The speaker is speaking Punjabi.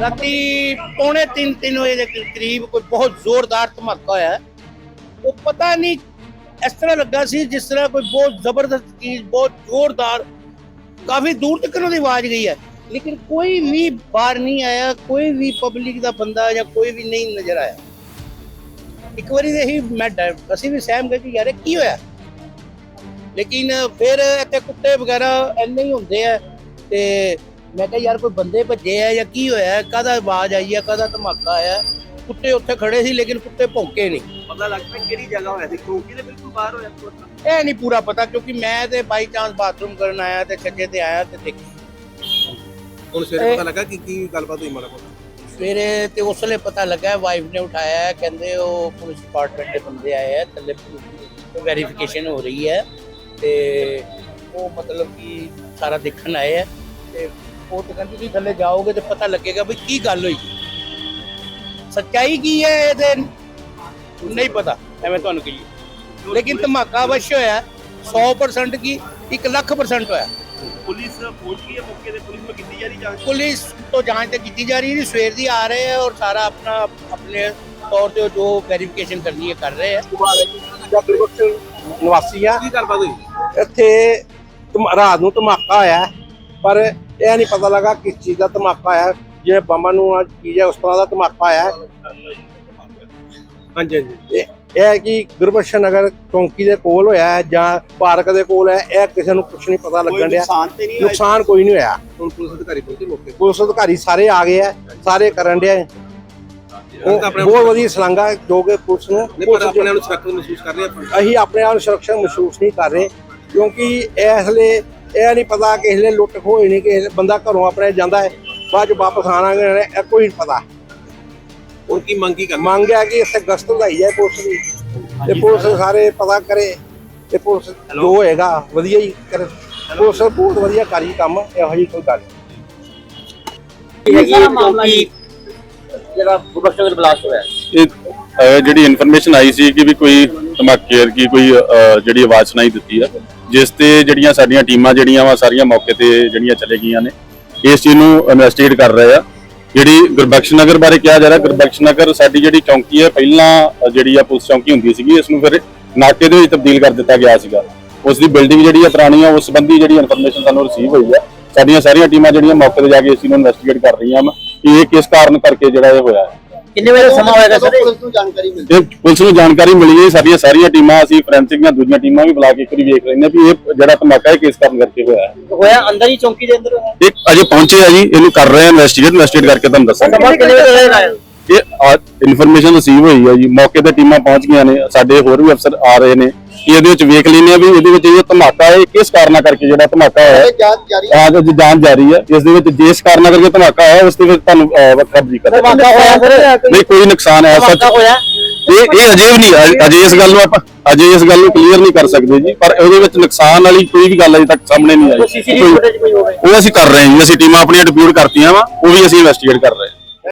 ਰਾਤੀ ਪੌਣੇ 3 3 ਵਜੇ ਦੇ ਕਰੀਬ ਕੋਈ ਬਹੁਤ ਜ਼ੋਰਦਾਰ ਧਮਾਕਾ ਹੋਇਆ ਉਹ ਪਤਾ ਨਹੀਂ ਇਸ ਤਰ੍ਹਾਂ ਲੱਗਾ ਸੀ ਜਿਸ ਤਰ੍ਹਾਂ ਕੋਈ ਬਹੁਤ ਜ਼ਬਰਦਸਤ ਚੀਜ਼, ਬਹੁਤ ਜ਼ੋਰਦਾਰ, ਕਾਫੀ ਦੂਰ ਤੱਕ ਉਹਦੀ ਆਵਾਜ਼ ਗਈ ਹੈ। ਲੇਕਿਨ ਕੋਈ ਵੀ ਬਾਹਰ ਨਹੀਂ ਆਇਆ, ਕੋਈ ਵੀ ਪਬਲਿਕ ਦਾ ਬੰਦਾ ਜਾਂ ਕੋਈ ਵੀ ਨਹੀਂ ਨਜ਼ਰ ਆਇਆ। ਇੱਕ ਵਾਰੀ ਤੇ ਹੀ ਮੈਂ ਅਸੀਂ ਵੀ ਸਹਿਮ ਗਏ ਕਿ ਯਾਰ ਕੀ ਹੋਇਆ? ਲੇਕਿਨ ਫਿਰ ਇੱਥੇ ਕੁੱਤੇ ਵਗੈਰਾ ਇੰਨੇ ਹੀ ਹੁੰਦੇ ਆ ਤੇ ਮੈਂ ਕਿਹਾ ਯਾਰ ਕੋਈ ਬੰਦੇ ਭੱਜੇ ਆ ਜਾਂ ਕੀ ਹੋਇਆ? ਕਾਹਦਾ ਆਵਾਜ਼ ਆਈ ਆ? ਕਾਹਦਾ ਧਮਾਕਾ ਆਇਆ? ਕੁੱਤੇ ਉੱਥੇ ਖੜੇ ਸੀ ਲੇਕਿਨ ਕੁੱਤੇ ਭੌਂਕੇ ਨਹੀਂ। ਪਤਾ ਲੱਗਦਾ ਕਿਹੜੀ ਜਗ੍ਹਾ ਹੋਇਆ ਸੀ ਚੌਂਕੀ ਦੇ ਬਿਲਕੁਲ ਬਾਹਰ ਹੋਇਆ ਸੀ ਇਹ ਨਹੀਂ ਪੂਰਾ ਪਤਾ ਕਿਉਂਕਿ ਮੈਂ ਤੇ ਬਾਈ ਚਾਂਸ ਬਾਥਰੂਮ ਕਰਨ ਆਇਆ ਤੇ ਛੱਜੇ ਤੇ ਆਇਆ ਤੇ ਦੇਖੀ ਹੁਣ ਸਵੇਰੇ ਪਤਾ ਲੱਗਾ ਕਿ ਕੀ ਗੱਲਬਾਤ ਹੋਈ ਮਾੜਾ ਮੋਟਾ? ਸਵੇਰੇ ਤੇ ਉਸ ਵੇਲੇ ਪਤਾ ਲੱਗਾ ਵਾਈਫ ਨੇ ਉਠਾਇਆ ਹੈ, ਕਹਿੰਦੇ ਉਹ ਪੁਲਿਸ ਡਿਪਾਰਟਮੈਂਟ ਦੇ ਬੰਦੇ ਆਏ ਆ ਥੱਲੇ ਵੈਰੀਫਿਕੇਸ਼ਨ ਹੋ ਰਹੀ ਹੈ ਤੇ ਉਹ ਮਤਲਬ ਕਿ ਸਾਰਾ ਦੇਖਣ ਆਏ ਆ ਤੇ ਉਹ ਤੇ ਕਹਿੰਦੇ ਤੁਸੀਂ ਥੱਲੇ ਜਾਓਗੇ ਤੇ ਪਤਾ ਲੱਗੇਗਾ ਵੀ ਕੀ ਗੱਲ ਹੋਈ। ਸੱਚਾਈ ਕੀ ਹੈ ਇਹਦੇ? ਨਹੀਂ ਪਤਾ। ਐਵੇਂ ਤੁਹਾਨੂੰ ਕਹੀਏ। ਲੇਕਿਨ ਧਮਾਕਾ ਅਵश्य ਹੋਇਆ 100% ਕੀ? 1 ਲੱਖ percent ਹੋਇਆ। ਪੁਲਿਸ ਪਹੁੰਚ ਗਈ ਹੈ ਮੌਕੇ ਤੇ ਪੁਲਿਸ ਨੂੰ ਕੀਤੀ ਜਾ ਰਹੀ ਜਾਂਚ? ਪੁਲਿਸ ਤੋਂ ਜਾਂਚ ਤੇ ਕੀਤੀ ਜਾ ਰਹੀ ਹੈ ਸਵੇਰ ਦੀ ਆ ਰਹੇ ਹੈ ਔਰ ਸਾਰਾ ਆਪਣਾ ਆਪਣੇ ਤੌਰ ਤੇ ਜੋ ਵੈਰੀਫਿਕੇਸ਼ਨ ਕਰਨੀ ਹੈ ਕਰ ਰਹੇ ਹੈ। ਨਿਵਾਸੀ ਆ। ਕੀ ਗੱਲਬਾਤ ਹੋਈ? ਇੱਥੇ ਰਾਤ ਨੂੰ ਧਮਾਕਾ ਹੋਇਆ ਪਰ ਇਹ ਨਹੀਂ ਪਤਾ ਲੱਗਾ ਕਿਸ ਚੀਜ਼ ਦਾ ਧਮਾਕਾ ਆਇਆ ਜਿਵੇਂ ਬੰਬਾਂ ਨੂੰ ਅੱਜ ਚੀਜ਼ ਹੈ ਉਸ ਤਰ੍ਹਾਂ ਦਾ ਧਮਾਕਾ ਆਇਆ। ਹੈ। ਹਾਂਜੀ ਹਾਂਜੀ। ਇਹ ਇਹ ਹੈ ਕਿ ਗੁਰਬਖਸ਼ ਨਗਰ ਚੌਂਕੀ ਦੇ ਕੋਲ ਹੋਇਆ ਹੈ ਜਾਂ ਪਾਰਕ ਦੇ ਕੋਲ ਹੈ ਇਹ ਕਿਸੇ ਨੂੰ ਕੁਝ ਨਹੀਂ ਪਤਾ ਲੱਗਣ ਡਿਆ। ਨੁਕਸਾਨ ਤੇ ਨਹੀਂ ਨੁਕਸਾਨ ਕੋਈ ਨਹੀਂ ਹੋਇਆ। ਹੁਣ ਪੁਲਿਸ ਅਧਿਕਾਰੀ ਪਹੁੰਚੇ ਮੌਕੇ ਪੁਲਿਸ ਅਧਿਕਾਰੀ ਸਾਰੇ ਆ ਗਏ ਆ ਸਾਰੇ ਕਰਨ ਡਿਆ ਉਹ ਬਹੁਤ ਵਧੀਆ ਸਲਾਂਗਾ ਜੋ ਕਿ ਪੁਲਿਸ ਨੂੰ ਪਰ ਆਪਣੇ ਆਪ ਨੂੰ ਸੁਰੱਖਿਅਤ ਮਹਿਸੂਸ ਕਰ ਰਹੇ ਆਪਾਂ। ਅਸੀਂ ਆਪਣੇ ਆਪ ਨੂੰ ਸੁਰੱਖਿਆ ਮਹਿਸੂਸ ਨਹੀਂ ਕਰ ਰਹੇ ਕਿਉਂਕਿ ਇਸ ਲਈ ਇਹ ਨਹੀਂ ਪਤਾ ਕਿ ਇਸ ਲਈ ਲੁੱਟ ਖੋਹ ਨਹੀਂ ਕਿ ਬੰਦਾ ਘਰੋਂ ਆਪਣੇ ਜਾਂਦਾ ਹੈ ਬਾਅਦ ਚ ਵਾਪਸ ਆਣਾਗੇ ਇਹ ਕੋਈ ਨਹੀਂ ਪਤਾ। ਹੁਣ ਕੀ ਮੰਗ ਕੀ ਕਰਨਾ? ਮੰਗ ਹੈ ਕਿ ਇੱਥੇ ਗਸ਼ਤ ਵਧਾਈ ਜਾਏ ਪੁਲਿਸ ਦੀ ਤੇ ਪੁਲਿਸ ਸਾਰੇ। ਪਤਾ ਕਰੇ ਤੇ ਪੁਲਿਸ ਜੋ ਹੋਏਗਾ ਵਧੀਆ ਹੀ ਕਰੇ। ਪੁਲਿਸ ਬਹੁਤ ਵਧੀਆ ਕਰੀ ਕੰਮ ਇਹੋ ਜਿਹੀ ਕੋਈ ਗੱਲ ਸਾਰਾ ਮਾਮਲਾ ਜਿਹੜਾ ਗੁਰਬਖਸ਼ ਨਗਰ ਬਲਾਸਟ ਹੋਇਆ। ਇਹ ਅਹ, ਜਿਹੜੀ ਇਨਫੋਰਮੇਸ਼ਨ ਆਈ ਸੀ ਕਿ ਵੀ ਕੋਈ ਧਮਾਕੇ ਕੀ ਕੋਈ ਜਿਹੜੀ ਆਵਾਜ਼ ਸੁਣਾਈ ਦਿੱਤੀ ਆ ਜਿਸ ਤੇ ਜਿਹੜੀਆਂ ਸਾਡੀਆਂ ਟੀਮਾਂ ਜਿਹੜੀਆਂ ਵਾ, ਸਾਰੀਆਂ ਮੌਕੇ ਤੇ ਜਿਹੜੀਆਂ ਚਲੇ ਗਈਆਂ ਨੇ, ਇਸ ਚੀਜ਼ ਨੂੰ ਇਨਵੈਸਟੀਗੇਟ ਕਰ ਰਹੇ ਆ। ਜਿਹੜੀ ਗੁਰਬਖਸ਼ ਨਗਰ ਬਾਰੇ ਕਿਹਾ ਜਾ ਰਿਹਾ, ਗੁਰਬਖਸ਼ ਨਗਰ ਸਾਡੀ ਜਿਹੜੀ ਚੌਂਕੀ ਹੈ, ਪਹਿਲਾਂ ਜਿਹੜੀ ਆ ਪੁਲਿਸ ਚੌਂਕੀ ਹੁੰਦੀ ਸੀਗੀ, ਇਸ ਨੂੰ ਫਿਰ ਨਾਕੇ ਦੇ ਵਿੱਚ ਤਬਦੀਲ ਕਰ ਦਿੱਤਾ ਗਿਆ ਸੀਗਾ। ਉਸ ਦੀ ਬਿਲਡਿੰਗ ਜਿਹੜੀ ਆ ਪੁਰਾਣੀ ਆ, ਉਸ ਸੰਬੰਧੀ ਜਿਹੜੀ ਇਨਫੋਰਮੇਸ਼ਨ ਸਾਨੂੰ ਰਿਸੀਵ ਹੋਈ ਆ। ਸਾਡੀਆਂ ਸਾਰੀਆਂ ਟੀਮਾਂ ਜਿਹੜੀਆਂ ਮੌਕੇ ਤੇ ਜਾ ਕੇ ਇਸ ਚੀਜ਼ ਨੂੰ ਇਨਵੈਸਟੀਗੇਟ ਕਰ ਰਹੀਆਂ ਵਾ ਕਿ ਇਹ ਕਿਸ ਕਾਰਨ ਕਰਕੇ ਜਿਹੜਾ ਇਹ ਹੋਇਆ ਹੈ। ਕਿੰਨੇ ਵਜੇ ਦਾ ਸਮਾਂ ਹੋਏਗਾ ਸਰ ਇਹ? ਇਹ ਪੁਲਿਸ ਨੂੰ ਜਾਣਕਾਰੀ ਮਿਲੀ ਹੈ ਸਾਡੀਆਂ ਸਾਰੀਆਂ ਟੀਮਾਂ ਅਸੀਂ ਫੋਰੈਂਸਿਕ ਦੀਆਂ ਦੂਜੀਆਂ ਟੀਮਾਂ ਵੀ ਬੁਲਾ ਕੇ ਇੱਕ ਵਾਰੀ ਵੇਖ ਰਹੇ ਨੇ ਵੀ ਇਹ ਜਿਹੜਾ ਧਮਾਕਾ ਹੈ ਕਿਸ ਕਾਰਨ ਕਰਕੇ ਹੋਇਆ ਹੈ। ਹੋਇਆ ਅੰਦਰ ਹੀ ਚੌਂਕੀ ਦੇ ਅੰਦਰ ਹੋਇਆ? ਇਹ ਅਜੇ ਪਹੁੰਚੇ ਆ ਜੀ ਇਹਨੂੰ ਕਰ ਰਹੇ ਆ ਇਨਵੈਸਟੀਗੇਟ ਇਨਵੈਸਟੀਗੇਟ ਕਰਕੇ ਤੁਹਾਨੂੰ ਦੱਸਾਂਗੇ। ਸਮਾਂ ਕਿੰਨੇ ਵਜੇ ਦਾ ਹੋਏਗਾ ਇਹ ਇਨਫੋਰਮੇਸ਼ਨ ਰਿਸੀਵ ਹੋਈ ਹੈ ਜੀ ਮੌਕੇ ਤੇ ਟੀਮਾਂ ਪਹੁੰਚ ਗਈਆਂ ਨੇ ਸਾਡੇ ਹੋਰ ਵੀ ਅਫਸਰ ਆ ਰਹੇ ਨੇ। ਕਿ ਇਹਦੇ ਵਿੱਚ ਵੇਖ ਲੈਂਦੇ ਆ ਵੀ ਇਹਦੇ ਵਿੱਚ ਇਹ ਧਮਾਕਾ ਹੈ ਕਿਸ ਕਾਰਨਾਂ ਕਰਕੇ ਜਿਹੜਾ ਧਮਾਕਾ ਹੋਇਆ ਹੈ। ਹਾਂ। ਜੀ ਜਾਂਚ ਜਾਰੀ ਹੈ। ਇਸ ਦੇ ਵਿੱਚ ਜਿਸ ਕਾਰਨਾਂ ਕਰਕੇ ਧਮਾਕਾ ਹੋਇਆ ਉਸ ਦੇ ਵਿੱਚ ਤੁਹਾਨੂੰ ਅਹ, ਵੱਖਰਾ ਜੀ ਕਰਾਂਗੇ ਧਮਾਕਾ ਹੋਇਆ ਸਰ ਨਹੀਂ ਕੋਈ ਨੁਕਸਾਨ ਹੈ ਸੱਚ। ਇਹ ਇਹ ਅਜੇ ਨਹੀਂ ਅਜੇ ਇਸ ਗੱਲ ਨੂੰ ਆਪਾਂ ਅਜੇ ਇਸ ਗੱਲ ਨੂੰ ਕਲੀਅਰ ਨਹੀਂ ਕਰ ਸਕਦੇ ਜੀ ਪਰ ਉਹਦੇ ਵਿੱਚ ਨੁਕਸਾਨ ਵਾਲੀ ਕੋਈ ਵੀ ਗੱਲ ਅਜੇ ਤੱਕ ਸਾਹਮਣੇ ਨਹੀਂ ਆਈ। ਉਹ ਅਸੀਂ ਕਰ ਰਹੇ ਹਾਂ ਜੀ ਅਸੀਂ ਟੀਮਾਂ ਆਪਣੀਆਂ ਡਿਪਿਊਟ ਕਰਤੀਆਂ ਵਾ ਉਹ ਵੀ ਅਸੀਂ ਇਨਵੈਸਟੀਗੇਟ ਕਰ ਰਹੇ ਹਾਂ।